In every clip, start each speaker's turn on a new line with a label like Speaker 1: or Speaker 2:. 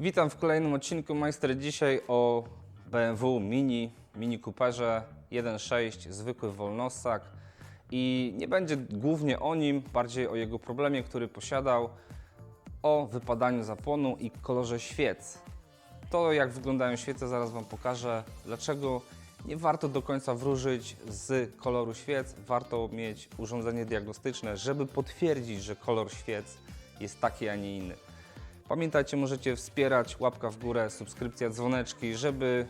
Speaker 1: Witam w kolejnym odcinku Majster. Dzisiaj o BMW Mini, Mini Cooperze 1.6, zwykły wolnossak. I nie będzie głównie o nim, bardziej o jego problemie, który posiadał, o wypadaniu zapłonu i kolorze świec. To jak wyglądają świece zaraz Wam pokażę. Dlaczego nie warto do końca wróżyć z koloru świec. Warto mieć urządzenie diagnostyczne, żeby potwierdzić, że kolor świec jest taki, a nie inny. Pamiętajcie, możecie wspierać łapka w górę, subskrypcja, dzwoneczki, żeby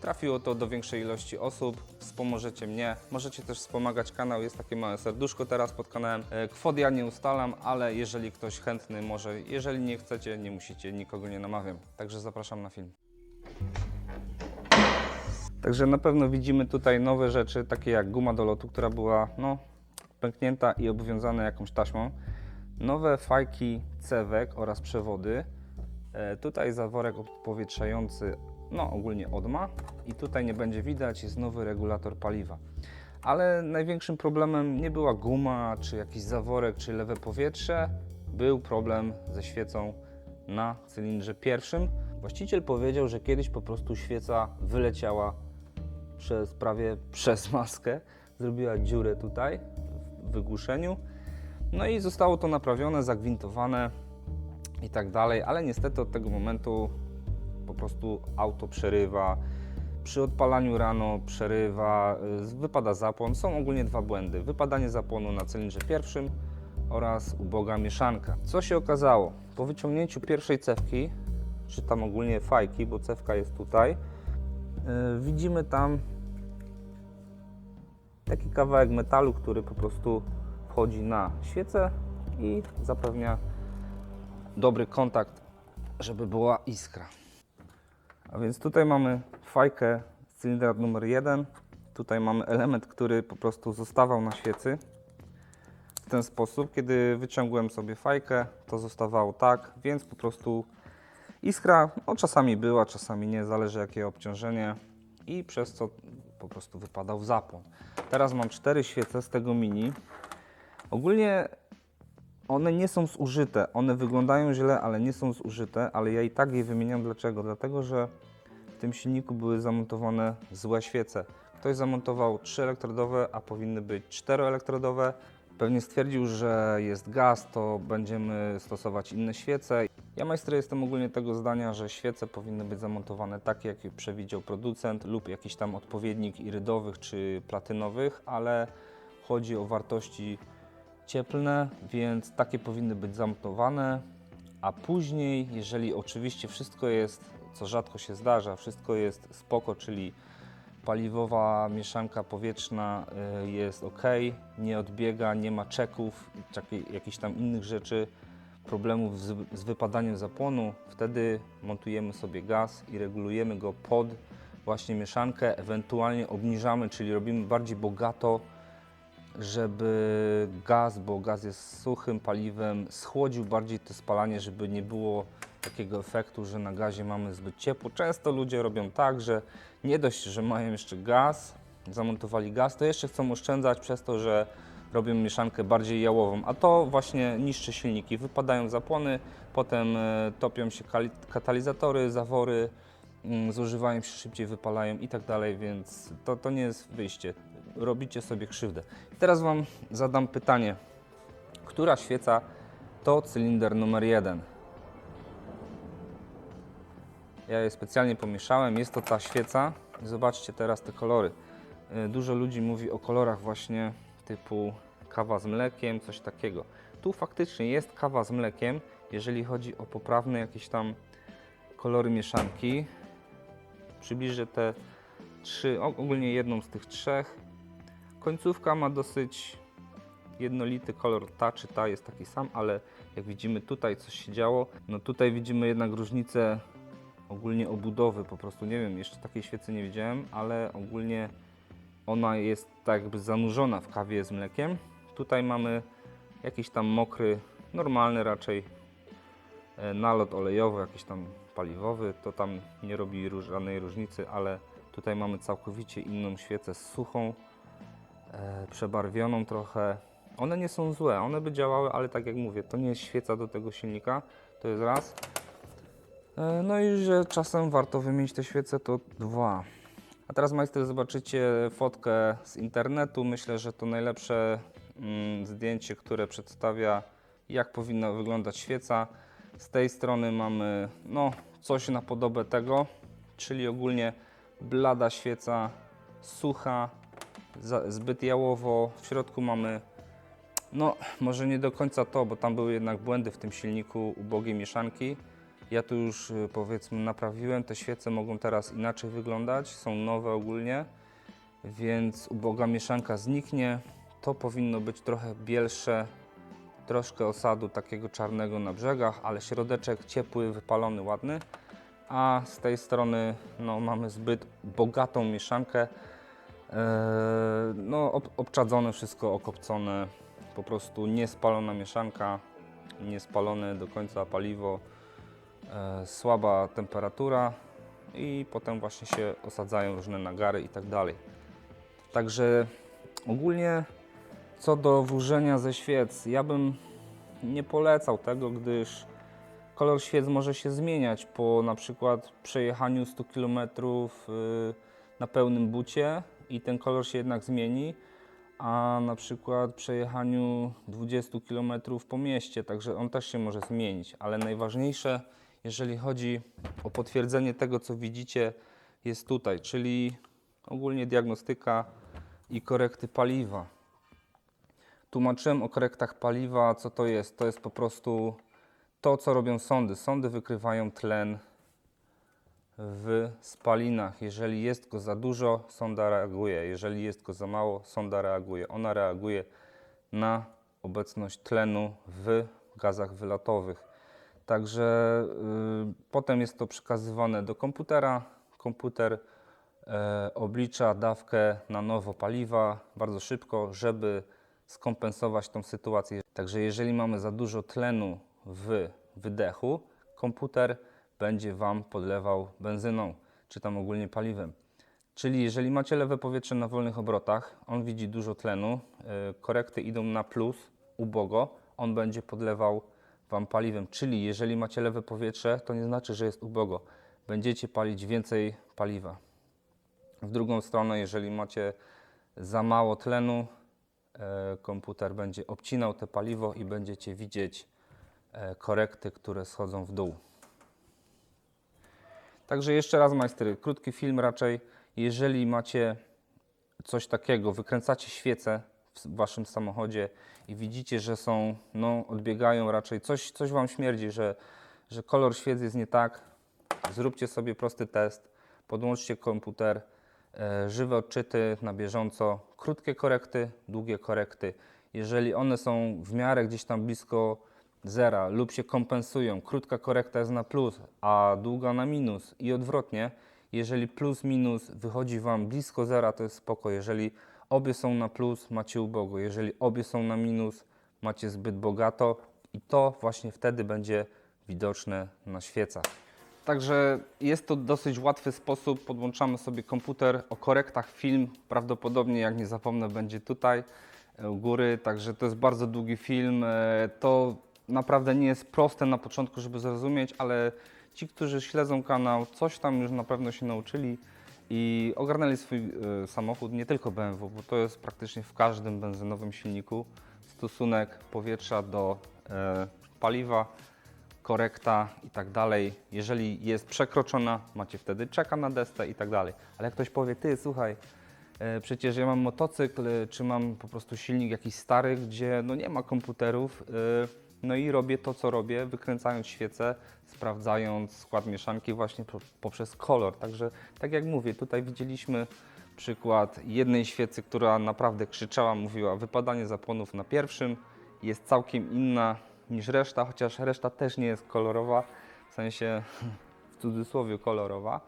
Speaker 1: trafiło to do większej ilości osób. Wspomożecie mnie. Możecie też wspomagać kanał. Jest takie małe serduszko teraz pod kanałem. E, Kwot ja nie ustalam, ale jeżeli ktoś chętny może, jeżeli nie chcecie, nie musicie, nikogo nie namawiam. Także zapraszam na film. Także na pewno widzimy tutaj nowe rzeczy, takie jak guma do lotu, która była no, pęknięta i obwiązana jakąś taśmą. Nowe fajki cewek oraz przewody. E, tutaj zaworek odpowietrzający, no ogólnie odma. I tutaj nie będzie widać, jest nowy regulator paliwa. Ale największym problemem nie była guma, czy jakiś zaworek, czy lewe powietrze. Był problem ze świecą na cylindrze pierwszym. Właściciel powiedział, że kiedyś po prostu świeca wyleciała przez prawie przez maskę. Zrobiła dziurę tutaj w wygłuszeniu. No i zostało to naprawione, zagwintowane i tak dalej, ale niestety od tego momentu po prostu auto przerywa. Przy odpalaniu rano przerywa, y, wypada zapłon. Są ogólnie dwa błędy. Wypadanie zapłonu na cylindrze pierwszym oraz uboga mieszanka. Co się okazało? Po wyciągnięciu pierwszej cewki, czy tam ogólnie fajki, bo cewka jest tutaj, y, widzimy tam taki kawałek metalu, który po prostu wchodzi na świecę i zapewnia dobry kontakt, żeby była iskra. A więc tutaj mamy fajkę z cylindra numer 1. Tutaj mamy element, który po prostu zostawał na świecy. W ten sposób, kiedy wyciągłem sobie fajkę, to zostawało tak, więc po prostu iskra no, czasami była, czasami nie, zależy jakie obciążenie i przez co po prostu wypadał zapłon. Teraz mam cztery świece z tego mini. Ogólnie one nie są zużyte. One wyglądają źle, ale nie są zużyte, ale ja i tak je wymieniam. Dlaczego? Dlatego, że w tym silniku były zamontowane złe świece. Ktoś zamontował trzy elektrodowe, a powinny być czteroelektrodowe. Pewnie stwierdził, że jest gaz, to będziemy stosować inne świece. Ja majster jestem ogólnie tego zdania, że świece powinny być zamontowane takie, jak przewidział producent lub jakiś tam odpowiednik irydowych czy platynowych, ale chodzi o wartości cieplne, więc takie powinny być zamontowane, a później, jeżeli oczywiście wszystko jest, co rzadko się zdarza, wszystko jest spoko, czyli paliwowa mieszanka powietrzna y, jest ok, nie odbiega, nie ma czeków, jakichś tam innych rzeczy, problemów z wypadaniem zapłonu, wtedy montujemy sobie gaz i regulujemy go pod właśnie mieszankę, ewentualnie obniżamy, czyli robimy bardziej bogato, żeby gaz, bo gaz jest suchym paliwem, schłodził bardziej to spalanie, żeby nie było takiego efektu, że na gazie mamy zbyt ciepło. Często ludzie robią tak, że nie dość, że mają jeszcze gaz, zamontowali gaz, to jeszcze chcą oszczędzać przez to, że robią mieszankę bardziej jałową, a to właśnie niszczy silniki. Wypadają zapłony, potem e, topią się katalizatory, zawory, mm, zużywają się szybciej, wypalają i tak dalej, więc to, to nie jest wyjście. Robicie sobie krzywdę. Teraz Wam zadam pytanie. Która świeca to cylinder numer jeden? Ja je specjalnie pomieszałem. Jest to ta świeca. Zobaczcie teraz te kolory. Y, Dużo ludzi mówi o kolorach właśnie typu kawa z mlekiem, coś takiego. Tu faktycznie jest kawa z mlekiem, jeżeli chodzi o poprawne jakieś tam kolory mieszanki. Przybliżę te trzy, ogólnie jedną z tych trzech. Końcówka ma dosyć jednolity kolor, ta czy ta jest taki sam, ale jak widzimy tutaj coś się działo, no tutaj widzimy jednak różnicę ogólnie obudowy, po prostu nie wiem, jeszcze takiej świecy nie widziałem, ale ogólnie ona jest tak jakby zanurzona w kawie z mlekiem. Tutaj mamy jakiś tam mokry, normalny raczej e, nalot olejowy, jakiś tam paliwowy, to tam nie robi żadnej różnicy, ale tutaj mamy całkowicie inną świecę suchą, e, przebarwioną trochę. One nie są złe, one by działały, ale tak jak mówię, to nie jest świeca do tego silnika, to jest raz. E, No i że czasem warto wymienić te świece, to dwa. A teraz majster zobaczycie fotkę z internetu. Myślę, że to najlepsze mm, zdjęcie, które przedstawia jak powinna wyglądać świeca. Z tej strony mamy no, coś na podobę tego, czyli ogólnie blada świeca, sucha, zbyt jałowo. W środku mamy no, może nie do końca to, bo tam były jednak błędy w tym silniku ubogiej mieszanki. Ja tu już y, powiedzmy naprawiłem, te świece mogą teraz inaczej wyglądać, są nowe ogólnie, więc uboga mieszanka zniknie. To powinno być trochę bielsze, troszkę osadu takiego czarnego na brzegach, ale środeczek ciepły, wypalony, ładny. A z tej strony no, mamy zbyt bogatą mieszankę, no, ob, obczadzone wszystko, okopcone, po prostu niespalona mieszanka, niespalone do końca paliwo, e, słaba temperatura i potem właśnie się osadzają różne nagary i tak dalej. Także ogólnie co do włożenia ze świec, ja bym nie polecał tego, gdyż kolor świec może się zmieniać po na przykład przejechaniu 100 km na pełnym bucie i ten kolor się jednak zmieni, a na przykład przejechaniu 20 km po mieście, także on też się może zmienić, ale najważniejsze, jeżeli chodzi o potwierdzenie tego, co widzicie, jest tutaj, czyli ogólnie diagnostyka i korekty paliwa. Tłumaczyłem o korektach paliwa, co to jest. To jest po prostu to, co robią sądy. Sądy wykrywają tlen w spalinach. Jeżeli jest go za dużo, sonda reaguje. Jeżeli jest go za mało, sonda reaguje. Ona reaguje na obecność tlenu w gazach wylatowych. Także y, potem jest to przekazywane do komputera. Komputer e, oblicza dawkę na nowo paliwa bardzo szybko, żeby skompensować tą sytuację. Także jeżeli mamy za dużo tlenu w wydechu, komputer będzie Wam podlewał benzyną, czy tam ogólnie paliwem. Czyli jeżeli macie lewe powietrze na wolnych obrotach, on widzi dużo tlenu, y, korekty idą na plus, ubogo, on będzie podlewał Wam paliwem. Czyli jeżeli macie lewe powietrze, to nie znaczy, że jest ubogo. Będziecie palić więcej paliwa. W drugą stronę, jeżeli macie za mało tlenu, e, komputer będzie obcinał te paliwo i będziecie widzieć e, korekty, które schodzą w dół. Także jeszcze raz, majstry, krótki film raczej. Jeżeli macie coś takiego, wykręcacie świecę w waszym samochodzie i widzicie, że są, no, odbiegają raczej, coś, coś wam śmierdzi, że, że kolor świec jest nie tak, zróbcie sobie prosty test, podłączcie komputer, e, żywe odczyty na bieżąco, krótkie korekty, długie korekty. Jeżeli one są w miarę gdzieś tam blisko zera lub się kompensują, krótka korekta jest na plus, a długa na minus i odwrotnie, jeżeli plus minus wychodzi Wam blisko zera, to jest spoko. Jeżeli obie są na plus, macie ubogo. Jeżeli obie są na minus, macie zbyt bogato i to właśnie wtedy będzie widoczne na świecach. Także jest to dosyć łatwy sposób. Podłączamy sobie komputer o korektach film. Prawdopodobnie, jak nie zapomnę, będzie tutaj e, u góry. Także to jest bardzo długi film. E, To naprawdę nie jest proste na początku, żeby zrozumieć, ale ci, którzy śledzą kanał, coś tam już na pewno się nauczyli i ogarnęli swój e, samochód, nie tylko BMW, bo to jest praktycznie w każdym benzynowym silniku stosunek powietrza do e, paliwa, korekta i tak dalej. Jeżeli jest przekroczona, macie wtedy czeka na deskę i tak dalej. Ale jak ktoś powie, ty słuchaj, e, przecież ja mam motocykl, czy mam po prostu silnik jakiś stary, gdzie no nie ma komputerów, no i robię to, co robię, wykręcając świecę, sprawdzając skład mieszanki właśnie po- poprzez kolor. Także tak jak mówię, tutaj widzieliśmy przykład jednej świecy, która naprawdę krzyczała, mówiła wypadanie zapłonów na pierwszym, jest całkiem inna niż reszta, chociaż reszta też nie jest kolorowa, w sensie w cudzysłowie kolorowa,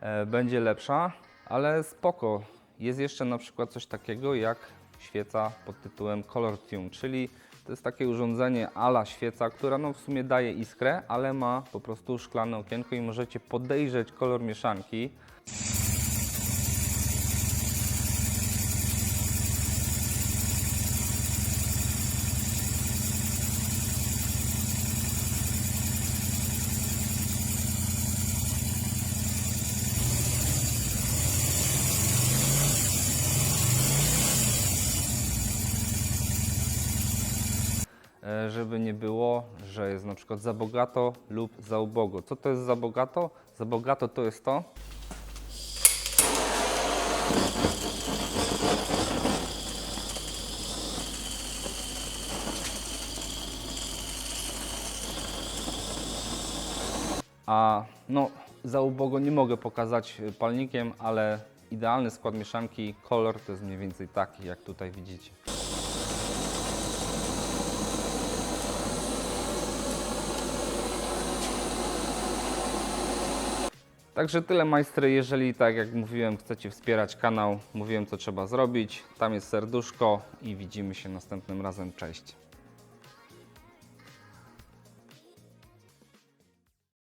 Speaker 1: e, będzie lepsza, ale spoko. Jest jeszcze na przykład coś takiego jak świeca pod tytułem Color Tune, czyli to jest takie urządzenie ala świeca, która no w sumie daje iskrę, ale ma po prostu szklane okienko i możecie podejrzeć kolor mieszanki. Żeby nie było, że jest na przykład za bogato lub za ubogo. Co to jest za bogato? Za bogato to jest to, A no, za ubogo nie mogę pokazać y, palnikiem, ale idealny skład mieszanki, kolor to jest mniej więcej taki, jak tutaj widzicie. Także tyle majstry, jeżeli tak jak mówiłem chcecie wspierać kanał, mówiłem co trzeba zrobić, tam jest serduszko i widzimy się następnym razem, cześć.